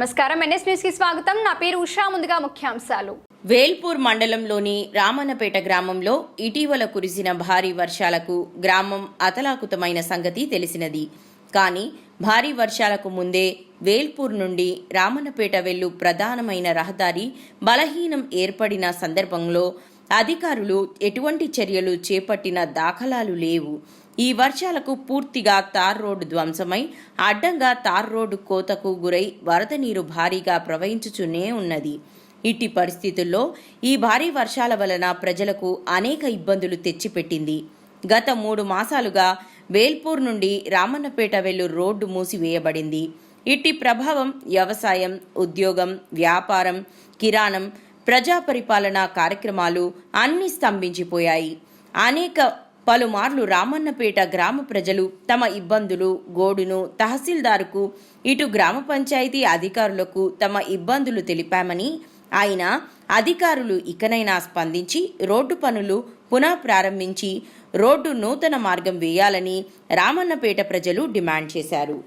నమస్కారం. ఎన్ఎస్ న్యూస్కి స్వాగతం. నా పేరు ఉషా. ముందుగా ముఖ్యాంశాలు. వేల్పూర్ మండలంలోని రామన్నపేట గ్రామంలో ఇటీవల కురిసిన భారీ వర్షాలకు గ్రామం అతలాకుతమైన సంగతి తెలిసినది. కానీ భారీ వర్షాలకు ముందే వేల్పూర్ నుండి రామన్నపేట వెళ్ళు ప్రధానమైన రహదారి బలహీనం ఏర్పడిన సందర్భంలో అధికారులు ఎటువంటి చర్యలు చేపట్టిన దాఖలాలు లేవు. ఈ వర్షాలకు పూర్తిగా తార్ రోడ్డు ధ్వంసమై అడ్డంగా తార్ రోడ్డు కోతకు గురై వరద నీరు భారీగా ప్రవహించుచునే ఉన్నది. ఇట్టి పరిస్థితుల్లో ఈ భారీ వర్షాల వలన ప్రజలకు అనేక ఇబ్బందులు తెచ్చిపెట్టింది. గత మూడు మాసాలుగా వేల్పూర్ నుండి రామన్నపేట వెళ్ళు రోడ్డు మూసివేయబడింది. ఇట్టి ప్రభావం వ్యవసాయం ఉద్యోగం వ్యాపారం కిరాణం ప్రజా పరిపాలన కార్యక్రమాలు అన్నీ స్తంభించిపోయాయి. అనేక పలుమార్లు రామన్నపేట గ్రామ ప్రజలు తమ ఇబ్బందులు గోడును తహసీల్దార్కు ఇటు గ్రామ పంచాయతీ అధికారులకు తమ ఇబ్బందులు తెలిపామని ఆయన అధికారులు ఇకనైనా స్పందించి రోడ్డు పనులు పునః ప్రారంభించి రోడ్డు నూతన మార్గం వేయాలని రామన్నపేట ప్రజలు డిమాండ్ చేశారు.